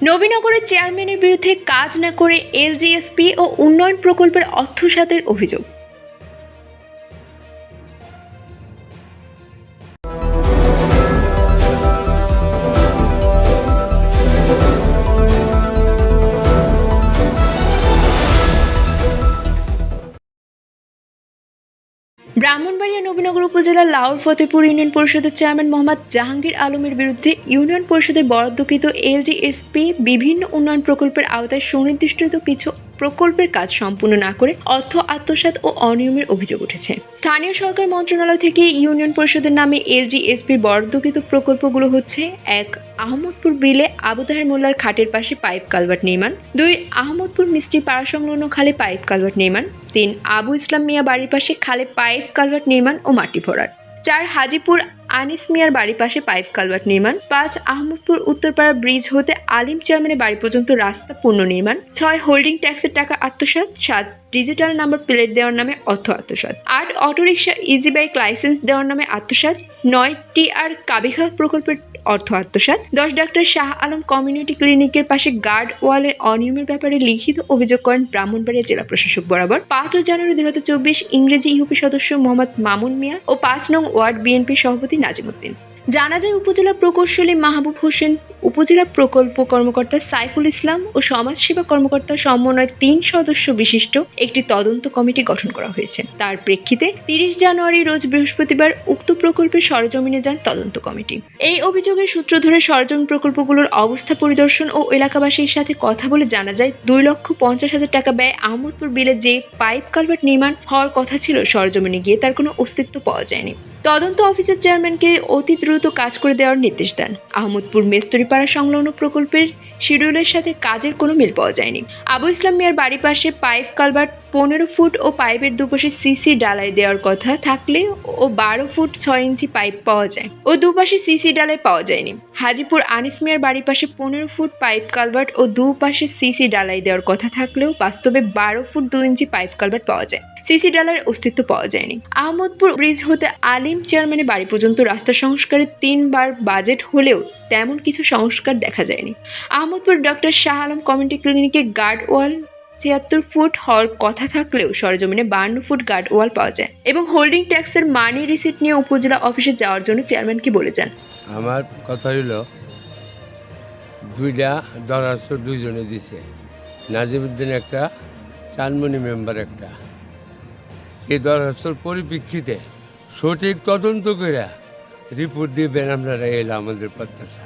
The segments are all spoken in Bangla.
নবীনগরের চেয়ারম্যানের বিরুদ্ধে কাজ না করে এলজিএসপি ও উন্নয়ন প্রকল্পের অর্থ অর্থসাতের অভিযোগ। ব্রাহ্মণবাড়িয়া নবীনগর উপজেলার লাউর ফতেপুর ইউনিয়ন পরিষদের চেয়ারম্যান মোহাম্মদ জাহাঙ্গীর আলমের বিরুদ্ধে ইউনিয়ন পরিষদের বরাদ্দকৃত এলজিএসপি বিভিন্ন উন্নয়ন প্রকল্পের আওতায় সুনির্দিষ্ট কিছু প্রকল্পের কাজ সম্পূর্ণ না করে অর্থ আত্মসাৎ ও অনিয়মের অভিযোগ উঠেছে। স্থানীয় সরকার মন্ত্রণালয় থেকে ইউনিয়ন পরিষদের নামে এলজিএসপির বরাদ্দকৃত প্রকল্পগুলো হচ্ছে, এক, আহমদপুর বিলে আবুদাহের মোল্লার খাটের পাশে পাইপ কালভার্ট নির্মাণ, দুই, আহমদপুর মিস্ত্রি পাড়া সংলগ্ন খালে পাইপ কালভার্ট নির্মাণ, তিন, আবু ইসলাম মিয়া বাড়ির পাশে খালে পাইপ কালভার্ট নির্মাণ ও মাটি ভরাট, চার, হাজিপুর আনিস মিয়ার বাড়ির পাশে পাইপ কালভার্ট নির্মাণ, পাঁচ আহমদপুর উত্তরপাড়া ব্রিজ হতে আলিম চেয়ারম্যানের বাড়ি পর্যন্ত রাস্তা পুনর্নির্মাণ ছয় হোল্ডিং ট্যাক্সের টাকা আত্মসাৎ, সাত ডিজিটাল নাম্বার প্লেট দেওয়ার নামে অর্থ আত্মসাৎ, আট অটোরিকশা ইজি বাইক লাইসেন্স দেওয়ার নামে আত্মসাৎ, নয় টিআর কাবিখা প্রকল্পের অর্থ আত্মসাৎ, দশ ডাক্তার শাহ আলম কমিউনিটি ক্লিনিকের পাশে গার্ড ওয়ালের অনিয়মের ব্যাপারে লিখিত অভিযোগ করেন ব্রাহ্মণবাড়িয়া জেলা প্রশাসক বরাবর। পাঁচ জানুয়ারি চব্বিশ ইংরেজি ইউপি সদস্য মোহাম্মদ মামুন মিয়া ও পাঁচ নং ওয়ার্ড বিএনপি সভাপতি নাজিমুদ্দিন। জানা যায় উপজেলা প্রকৌশলী মাহবুব হোসেন, উপজেলা প্রকল্প কর্মকর্তা সাইফুল ইসলাম ও সমাজসেবা কর্মকর্তা সমন্বয় তিন সদস্য বিশিষ্ট একটি তদন্ত কমিটি গঠন করা হয়েছে। তার প্রেক্ষিতে তিরিশ জানুয়ারি রোজ বৃহস্পতিবার উক্ত প্রকল্পের সরজমিনে যান তদন্ত কমিটি। এই অভিযোগের সূত্র ধরে সরজমিন প্রকল্পগুলোর অবস্থা পরিদর্শন ও এলাকাবাসীর সাথে কথা বলে জানা যায়, দুই লক্ষ পঞ্চাশ হাজার টাকা ব্যয় আহমদপুর বিলে যে পাইপ কালভার্ট নির্মাণ হওয়ার কথা ছিল, সরজমিনে গিয়ে তার কোনো অস্তিত্ব পাওয়া যায়নি। তদন্ত অফিসের চেয়ারম্যানকে অতি দ্রুত কাজ করে দেওয়ার নির্দেশ দেন। আহমদপুর মেস্তরিপাড়া সংলগ্ন প্রকল্পের শিডিউলের সাথে কাজের কোনো মিল পাওয়া যায়নি। আবু ইসলাম মিয়ার বাড়ির পাশে পাইপ কালভার্ট পনেরো ফুট ও পাইপের দুপাশে সিসি ডালাই দেওয়ার কথা থাকলে ও বারো ফুট ছয় ইঞ্চি পাইপ পাওয়া যায় ও দুপাশে সিসি ডালাই পাওয়া যায়নি। হাজিপুর আনিস মিয়ার বাড়ির পাশে পনেরো ফুট পাইপ কালভার্ট ও দুপাশে সিসি ডালাই দেওয়ার কথা থাকলেও বাস্তবে বারো ফুট দু ইঞ্চি পাইপ কালভার্ট পাওয়া যায়। সিসি ডালার অস্তিত্ব পাওয়া যায়নি। আহমদপুর ব্রিজ হতে আলিম চেয়ারম্যানের বাড়ি পর্যন্ত রাস্তা সংস্কারের তিনবার বাজেট হলেও তেমন কিছু সংস্কার দেখা যায়নি। আহমদপুর ডক্টর শাহ আলম কমিউনিটি ক্লিনিকে গার্ড ওয়াল ছিয়াত্তর ফুট হওয়ার কথা থাকলেও সরজমিনে বান্ন ফুট গার্ড ওয়াল পাওয়া যায় এবং হোল্ডিং ট্যাক্সের মানি রিসিট নিয়ে উপজেলা অফিসে যাওয়ার জন্য চেয়ারম্যানকে বলে যান। আমার কথা হইল, দুইটা দরাস্ত দুইজনে দিছে। নাজিমুদ্দিন একটা চানমণি মেম্বার একটা। সেই দরখাস্তর পরিপ্রেক্ষিতে সঠিক তদন্ত করে রিপোর্ট দিবেন আপনারা এলো আমাদের প্রত্যাশা।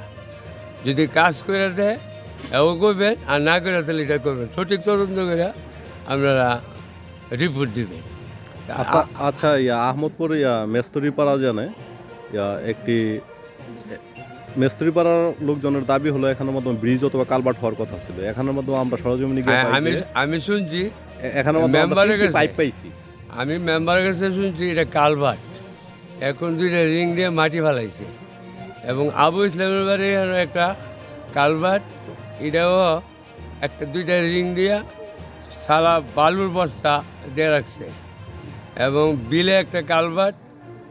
যদি কাজ করে দেয় এও করবেন আর না করে তাহলে এটা করবেন। সঠিক তদন্ত করে আপনারা রিপোর্ট দিবেন। আচ্ছা আচ্ছা ইয়া আহমদপুর ইয়া মেস্তরিপাড়া জানে ইয়া একটি মেস্তরিপাড়ার লোকজনের দাবি হলো এখানের মধ্যে ব্রিজ অথবা কালভার্ট হওয়ার কথা ছিল। এখানের মধ্যে আমরা সরজমিনে গিয়ে হ্যাঁ, আমি আমি শুনছি এখানের মধ্যে আমরা মেম্বারের তিনটি কাছে। পাইপ পাইছি। আমি মেম্বারের কাছে শুনছি এটা কালভার্ট। এখন দুইটা রিং দিয়ে মাটি ফেলাইছে। এবং আবু ইসলামের বাড়ি একটা কালভার্ট, এটাও একটা দুইটা রিং দিয়া সালা বালুর বস্তা দিয়ে রাখছে। এবং বিলে একটা কালভার্ট,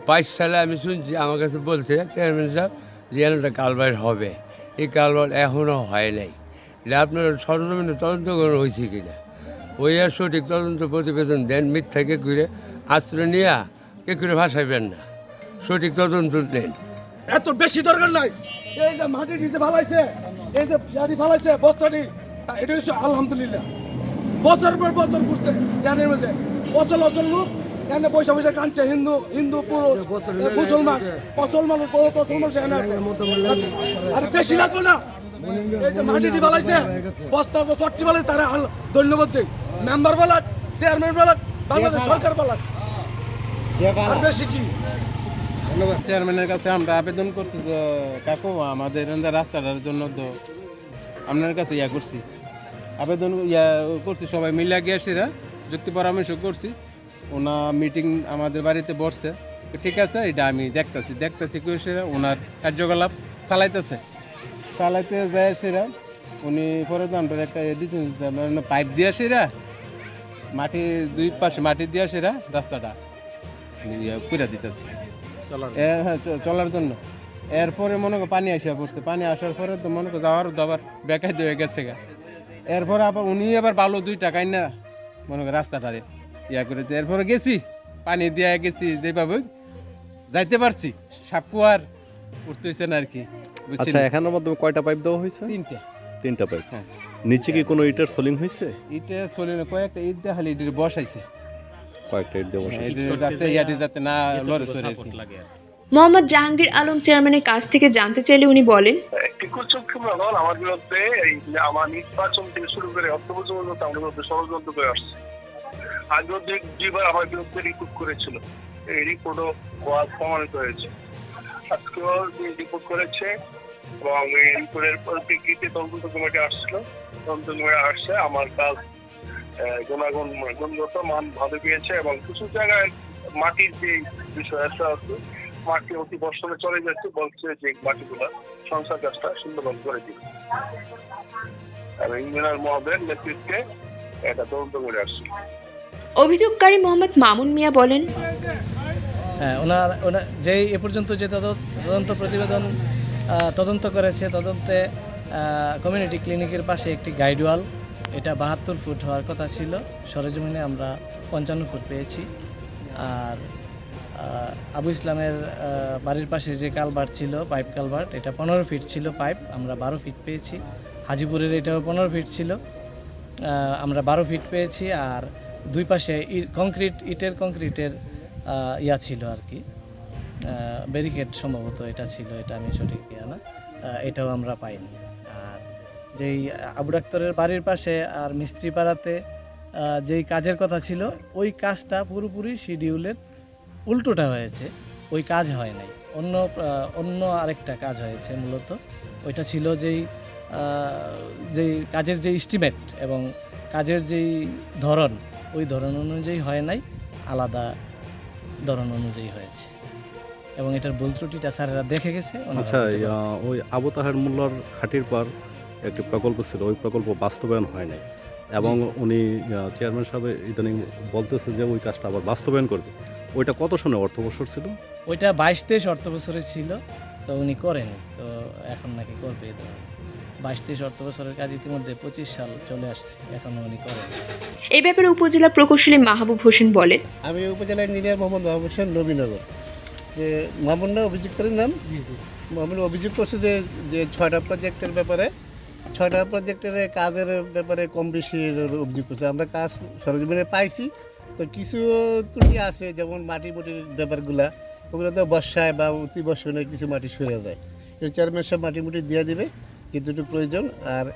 বাইশ সালে আমি শুনছি, আমার কাছে বলছে চেয়ারম্যান সাহেব যে একটা কালভার্ট হবে। এই কালভার্ট এখনও হয় নাই। এটা আপনার সরজমিনে তদন্ত করে হয়েছে কিনা? ওই আর সঠিক তদন্ত প্রতিবেদন দেন মিথ্যাকে করে আশ্রয় নিয়ে কে করে ভাসাইবেন না। সঠিক তদন্ত দেন। এত বেশি দরকার নাই। এই যে মাটি দিতে ফালাইছে এই যে ইয়ারি ফালাইছে বস্তাটি তা এটা হচ্ছে আলহামদুলিল্লাহ। বছর পর বছর ঘুরছে ইয়ানের মধ্যে অচল অচল লোক এখানে পয়সা পয়সা কাঁদছে হিন্দু হিন্দু পুরুষ মুসলমান মুসলমান মুসলমান সেখানে আছে। আর বেশি লাগল না। এই যে মাটি দিয়ে বস্তা চট্টি ফালাই তারা ধন্যবাদ দিই। মেম্বার চেয়ারম্যান বাংলাদেশ সরকার বলাক। আর বেশি কি? চেয়ারম্যানের কাছে আমরা আবেদন করছি যে কাকু আমাদের রাস্তাটার জন্য তো আপনার কাছে ইয়া করছি। আবেদন ইয়া করছি সবাই মিলে গিয়েছিরা যুক্তি পরামর্শ করছি। ওনা মিটিং আমাদের বাড়িতে বসছে। ঠিক আছে এটা আমি দেখতেছি দেখতেছি কইসেরা ওনার কার্যকলাপ চালাইতেছে। চালাইতে যায় সেরা উনি পরে আমরা একটা ইয়ে দিচ্ছেন পাইপ দিয়ে আসিরা মাটি দুই পাশে মাটি দিয়ে আসিরা রাস্তাটা। করে দিতেছে। হ্যাঁ চলার জন্য। এরপরে মনে করো পানি আসা পড়ছে পানি আসার পরে তো মনে করো যাওয়ার দাবার বেকায় হয়ে গেছে গা। এরপরে আবার উনি আবার ভালো দুই টাকাই না মনে করো রাস্তাটারে ইয়া করেছে। এরপরে গেছি পানি দিয়ে গেছি যেভাবে যাইতে পারছি সাপু আর উঠতে হয়েছে না আর কি। আচ্ছা এখানের মাধ্যমে কয়টা পাইপ দেওয়া হয়েছে? তিনটা। তিনটা পাইপ। হ্যাঁ। নিচে কি কোনো ইটের সোলিং হয়েছে? ইটে চলে না কয়েকটা ইট দেখালি ইটের বসাইছে। কয়েকটা ইট দেওয়া হ্যাঁ, বসেছে ইটের যাতে ইয়াটি যাতে না লড়ে সরে। মোহাম্মদ জাহাঙ্গীর আলম চেয়ারম্যানের কাছ থেকে জানতে চাইলে উনি বলেন। আমার বিরুদ্ধে এই আমার নির্বাচন থেকে শুরু করে অর্থ পর্যন্ত আমার বিরুদ্ধে ষড়যন্ত্র করে আসছে। আগেও দুইবার আমার বিরুদ্ধে রিপোর্ট করেছিল। এই রিপোর্টও প্রমাণিত হয়েছে। আজকেও রিপোর্ট করেছে এবং পরিপ্রেক্ষিতে তদন্ত কমিটি আসছিল। তদন্ত কমিটি আসছে আমার কাজ গুণাগুণ গুণগত মান ভালো পেয়েছে এবং কিছু জায়গায় মাটির যে বিষয় আছে আছে মাটি অতি বর্ষণে চলে যাচ্ছে বলছে যে মাটিগুলো সংসার কাজটা সুন্দরভাবে করে দিবে। এবং ইঞ্জিনিয়ার মহোদয়ের নেতৃত্বে এটা তদন্ত করে আসছে। অভিযোগকারী মোহাম্মদ মামুন মিয়া বলেন হ্যাঁ ওনার ওনার যেই এ পর্যন্ত যে তদন্ত প্রতিবেদন তদন্ত করেছে, তদন্তে কমিউনিটি ক্লিনিকের পাশে একটি গাইডওয়াল এটা বাহাত্তর ফুট হওয়ার কথা ছিল। সরেজমিনে আমরা পঞ্চান্ন ফুট পেয়েছি। আর আবু ইসলামের বাড়ির পাশে যে কালভার্ট ছিল পাইপ কালভার্ট এটা পনেরো ফিট ছিল পাইপ আমরা বারো ফিট পেয়েছি। হাজিপুরের এটাও পনেরো ফিট ছিল। আমরা বারো ফিট পেয়েছি। আর দুই পাশে কংক্রিট ইটের কংক্রিটের ইয়া ছিল আর কি। ব্যারিকেড সম্ভবত এটা ছিল, এটা আমি সঠিক না এটাও আমরা পাইনি। আর যেই আবু ডাক্তারের বাড়ির পাশে আর মিস্ত্রি পাড়াতে যেই কাজের কথা ছিল, ওই কাজটা পুরোপুরি শিডিউলের উল্টোটা হয়েছে, ওই কাজ হয় নাই। অন্য অন্য আরেকটা কাজ হয়েছে মূলত, ওইটা ছিল যেই যেই কাজের যে ইস্টিমেট এবং কাজের যেই ধরন, ওই ধরন অনুযায়ী হয় নাই, আলাদা ধরন অনুযায়ী হয়েছে। এবং এটার ভুল ত্রুটিটা স্যারেরা দেখে গেছে আচ্ছা। ওই আবু তাহের মোল্লার খাটির পার একটি প্রকল্প ছিল ওই প্রকল্প বাস্তবায়ন হয় নাই। এবং উনি চেয়ারম্যান সাহেব ইদানিং বলতেছে যে ওই কাজটা আবার বাস্তবায়ন করবে। ওইটা কত সনে অর্থ বছর ছিল? ওইটা বাইশ তেইশ অর্থ বছরের ছিল তো উনি করেন তো এখন নাকি করবে বাইশ তেইশ অর্থ বছরের কাজ ইতিমধ্যে পঁচিশ সাল চলে আসছে এখনও উনি করেন। এই ব্যাপারে উপজেলা প্রকৌশলী মাহবুব হোসেন বলেন আমি উপজেলা ইঞ্জিনিয়ার মোহাম্মদ মাহবুব হোসেন নবীনগর। যে মামুনরা অভিযোগ করেন নাম মামুন অভিযোগ করছে যে যে ছয়টা প্রজেক্টের ব্যাপারে। ছয়টা প্রজেক্টের কাজের ব্যাপারে কম বেশি অভিযোগ করছে আমরা কাজ সরজমিনে পাইছি। তো কিছু ত্রুটি আছে যেমন মাটি মুটির ব্যাপারগুলা। ওগুলো তো বর্ষায় বা অতি বর্ষণে কিছু মাটি সরে যায়। এর চেয়ারম্যান সব মাটি মুটি দিয়ে দিবে যেটুকু প্রয়োজন। আর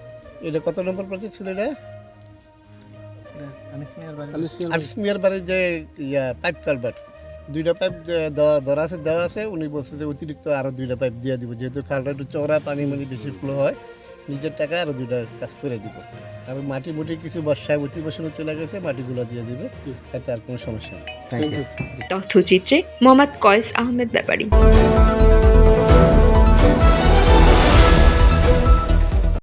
এটা কত নম্বর প্রজেক্ট ছিল এটা? আর্টিস মিয়ার বাড়ির যে ইয়া পাইপ কালভার্ট দুইটা পাইপ ধরা আছে দেওয়া আছে। উনি বলছে যে অতিরিক্ত আরও দুইটা পাইপ দিয়ে দিব। যেহেতু খালটা একটু চওড়া পানি মানে বেশি ফ্লো হয় নিজের টাকা আরও দুইটা কাজ করে দিব। আর মাটি মুটি কিছু বর্ষায় অতি বসানো চলে গেছে মাটিগুলো দিয়ে দিবে। তাতে আর কোনো সমস্যা নেই। তথ্যচিত্রে মোহাম্মদ কয়েস আহমেদ ব্যাপারী।